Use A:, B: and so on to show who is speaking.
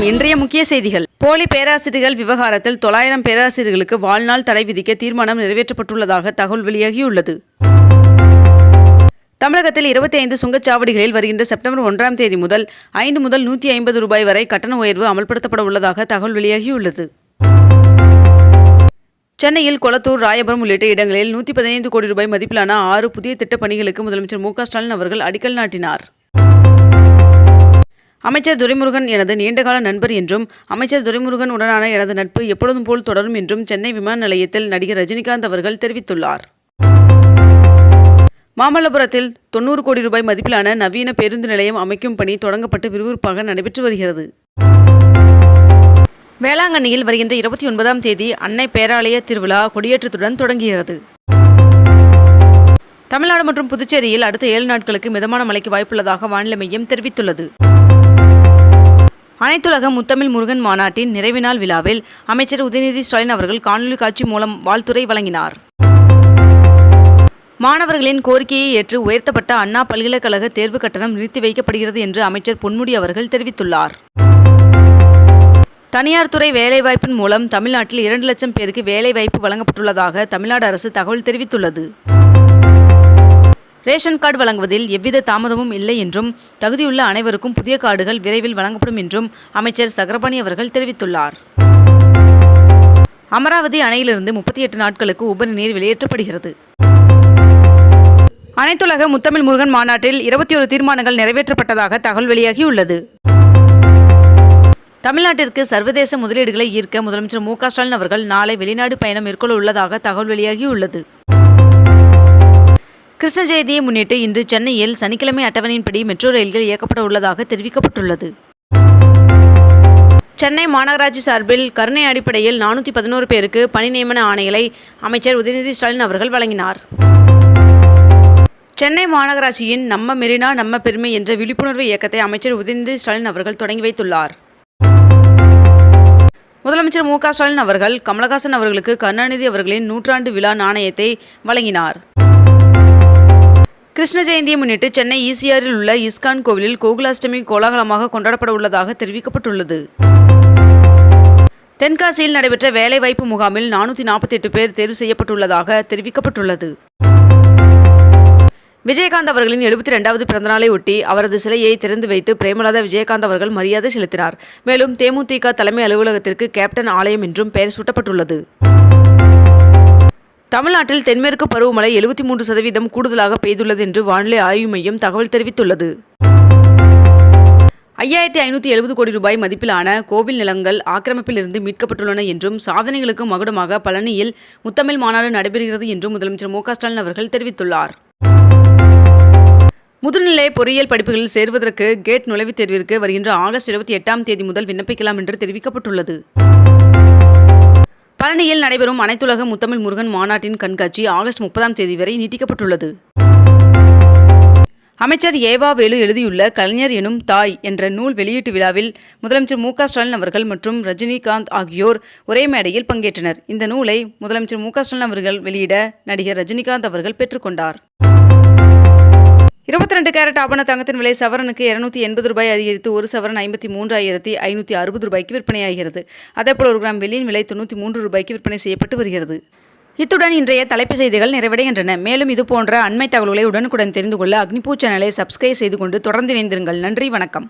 A: வணக்கம் இன்றைய முக்கிய செய்திகள். போலி பேராசிரியர்கள் விவகாரத்தில் தொள்ளாயிரம் பேராசிரியர்களுக்கு வாழ்நாள் தடை விதிக்க தீர்மானம் நிறைவேற்றப்பட்டுள்ளதாக தகவல் வெளியாகியுள்ளது. தமிழகத்தில் 25 சுங்கச்சாவடிகளில் வருகின்ற செப்டம்பர் ஒன்றாம் தேதி முதல் ஐந்து முதல் நூற்றி ஐம்பது ரூபாய் வரை கட்டண உயர்வு அமல்படுத்தப்பட உள்ளதாக தகவல் வெளியாகியுள்ளது. சென்னையில் கொளத்தூர் ராயபுரம் உள்ளிட்ட இடங்களில் நூற்றி பதினைந்து கோடி ரூபாய் மதிப்பிலான ஆறு புதிய திட்டப் பணிகளுக்கு முதலமைச்சர் மு க ஸ்டாலின் அவர்கள் அடிக்கல் நாட்டினார். அமைச்சர் துரைமுருகன் எனது நீண்டகால நண்பர் என்றும் அமைச்சர் துரைமுருகன் உடனான எனது நட்பு எப்பொழுதும் போல் தொடரும் என்றும் சென்னை விமான நிலையத்தில் நடிகர் ரஜினிகாந்த் அவர்கள் தெரிவித்துள்ளார். மாமல்லபுரத்தில் தொண்ணூறு கோடி ரூபாய் மதிப்பிலான நவீன பேருந்து நிலையம் அமைக்கும் பணி தொடங்கப்பட்டு விறுவிறுப்பாக நடைபெற்று வருகிறது. வேளாங்கண்ணியில் வருகின்ற இருபத்தி ஒன்பதாம் தேதி அன்னை பேராலய திருவிழா கொடியேற்றத்துடன் தொடங்குகிறது. தமிழ்நாடு மற்றும் புதுச்சேரியில் அடுத்த ஏழு நாட்களுக்கு மிதமான மழைக்கு வாய்ப்புள்ளதாக வானிலை மையம் தெரிவித்துள்ளது. அனைத்துலக முத்தமிழ் முருகன் மாநாட்டின் நிறைவு நாள் விழாவில் அமைச்சர் உதயநிதி ஸ்டாலின் அவர்கள் காணொலி காட்சி மூலம் வாழ்த்துரை வழங்கினார். மாணவர்களின் கோரிக்கையை ஏற்று உயர்த்தப்பட்ட அண்ணா பல்கலைக்கழக தேர்வு கட்டணம் நிறுத்தி வைக்கப்படுகிறது என்று அமைச்சர் பொன்முடி அவர்கள் தெரிவித்துள்ளார். தனியார் துறை வேலைவாய்ப்பின் மூலம் தமிழ்நாட்டில் இரண்டு லட்சம் பேருக்கு வேலைவாய்ப்பு வழங்கப்பட்டுள்ளதாக தமிழ்நாடு அரசு தகவல் தெரிவித்துள்ளது. ரேஷன் கார்டு வழங்குவதில் எவ்வித தாமதமும் இல்லை என்றும் தகுதியுள்ள அனைவருக்கும் புதிய கார்டுகள் விரைவில் வழங்கப்படும் என்றும் அமைச்சர் சக்கரபாணி அவர்கள் தெரிவித்துள்ளார். அமராவதி அணையிலிருந்து முப்பத்தி எட்டு நாட்களுக்கு உபரி நீர் வெளியேற்றப்படுகிறது. அனைத்துலக முத்தமிழ் முருகன் மாநாட்டில் இருபத்தி ஒரு தீர்மானங்கள் நிறைவேற்றப்பட்டதாக தகவல் வெளியாகியுள்ளது. தமிழ்நாட்டிற்கு சர்வதேச முதலீடுகளை ஈர்க்க முதலமைச்சர் மு க ஸ்டாலின் அவர்கள் நாளை வெளிநாடு பயணம் மேற்கொள்ள உள்ளதாக தகவல் வெளியாகியுள்ளது. கிருஷ்ண ஜெயந்தியை முன்னிட்டு இன்று சென்னையில் சனிக்கிழமை அட்டவணையின்படி மெட்ரோ ரயில்கள் இயக்கப்பட உள்ளதாக தெரிவிக்கப்பட்டுள்ளது. சென்னை மாநகராட்சி சார்பில் கருணை அடிப்படையில் நானூற்றி பதினோரு பேருக்கு பணி நியமன ஆணைகளை அமைச்சர் உதயநிதி ஸ்டாலின் அவர்கள் வழங்கினார். சென்னை மாநகராட்சியின் நம்ம மெரினா நம்ம பெருமை என்ற விழிப்புணர்வு இயக்கத்தை அமைச்சர் உதயநிதி ஸ்டாலின் அவர்கள் தொடங்கி வைத்துள்ளார். முதலமைச்சர் மு க ஸ்டாலின் அவர்கள் கமலஹாசன் அவர்களுக்கு கருணாநிதி அவர்களின் நூற்றாண்டு விழா நாணயத்தை வழங்கினார். கிருஷ்ண ஜெயந்தியை முன்னிட்டு சென்னை ஈசிஆரில் உள்ள இஸ்கான் கோவிலில் கோகுலாஷ்டமி கோலாகலமாக கொண்டாடப்பட உள்ளதாக தெரிவிக்கப்பட்டுள்ளது. தென்காசியில் நடைபெற்ற வேலைவாய்ப்பு முகாமில் நானூற்றி நாற்பத்தி எட்டு பேர் தேர்வு செய்யப்பட்டுள்ளதாக தெரிவிக்கப்பட்டுள்ளது. விஜயகாந்த் அவர்களின் எழுபத்தி ரெண்டாவது பிறந்தநாளை ஒட்டி அவரது சிலையை திறந்து வைத்து பிரேமலதா விஜயகாந்த் அவர்கள் மரியாதை செலுத்தினார். மேலும் தேமுதிக தலைமை அலுவலகத்திற்கு கேப்டன் ஆலயம் என்றும் பெயர் சூட்டப்பட்டுள்ளது. தமிழ்நாட்டில் தென்மேற்கு பருவமழை எழுபத்தி மூன்று சதவீதம் கூடுதலாக பெய்துள்ளது என்று வானிலை ஆய்வு மையம் தகவல் தெரிவித்துள்ளது. ஐயாயிரத்தி ஐநூற்றி எழுபது கோடி ரூபாய் மதிப்பிலான கோவில் நிலங்கள் ஆக்கிரமிப்பிலிருந்து மீட்கப்பட்டுள்ளன என்றும் சாதனைகளுக்கு மகுடமாக பழனியில் முத்தமிழ் மாநாடு நடைபெறுகிறது என்றும் முதலமைச்சர் மு ஸ்டாலின் அவர்கள் தெரிவித்துள்ளார். முதுநிலை பொறியியல் படிப்புகளில் சேர்வதற்கு கேட் நுழைவுத் தேர்விற்கு வருகின்ற ஆகஸ்ட் இருபத்தி எட்டாம் தேதி முதல் விண்ணப்பிக்கலாம் என்று தெரிவிக்கப்பட்டுள்ளது. பழனியில் நடைபெறும் அனைத்துலக முத்தமிழ் முருகன் மாநாட்டின் கண்காட்சி ஆகஸ்ட் முப்பதாம் தேதி வரை நீட்டிக்கப்பட்டுள்ளது. அமைச்சர் ஏவா வேலு எழுதியுள்ள கலைஞர் எனும் தாய் என்ற நூல் வெளியீட்டு விழாவில் முதலமைச்சர் மு ஸ்டாலின் அவர்கள் மற்றும் ரஜினிகாந்த் ஆகியோர் ஒரே மேடையில் பங்கேற்றனர். இந்த நூலை முதலமைச்சர் மு ஸ்டாலின் அவர்கள் வெளியிட நடிகர் ரஜினிகாந்த் அவர்கள் பெற்றுக்கொண்டார். இருபத்தி ரெண்டு கேரட் ஆபண தங்கத்தின் விலை சவரனுக்கு இருநூத்தி எண்பது ரூபாய் அதிகரித்து ஒரு சவரன் ஐம்பத்தி மூன்றாயிரத்தி ஐநூற்றி அறுபது ரூபாய்க்கு விற்பனையாகிறது. அதேபோல் ஒரு கிராம் வெள்ளியின் விலை தொண்ணூற்றி மூன்று ரூபாய்க்கு விற்பனை செய்யப்பட்டு வருகிறது. இத்துடன் இன்றைய தலைப்புச் செய்திகள் நிறைவடைகின்றன. மேலும் இதுபோன்ற அண்மை தகவல்களை உடனுக்குடன் தெரிந்து கொள்ள அக்னிபூ சேனலை சப்ஸ்கிரைப் செய்து கொண்டு தொடர்ந்து இணைந்திருங்கள். நன்றி வணக்கம்.